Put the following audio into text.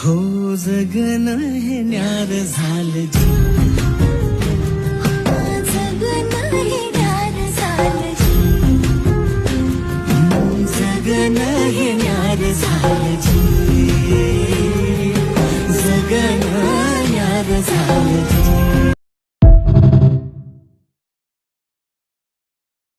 हो जगन हे न्यार झालं हो जगन हे न्यार झालं हो जगन हे न्यार झालं जगन न्यार झालं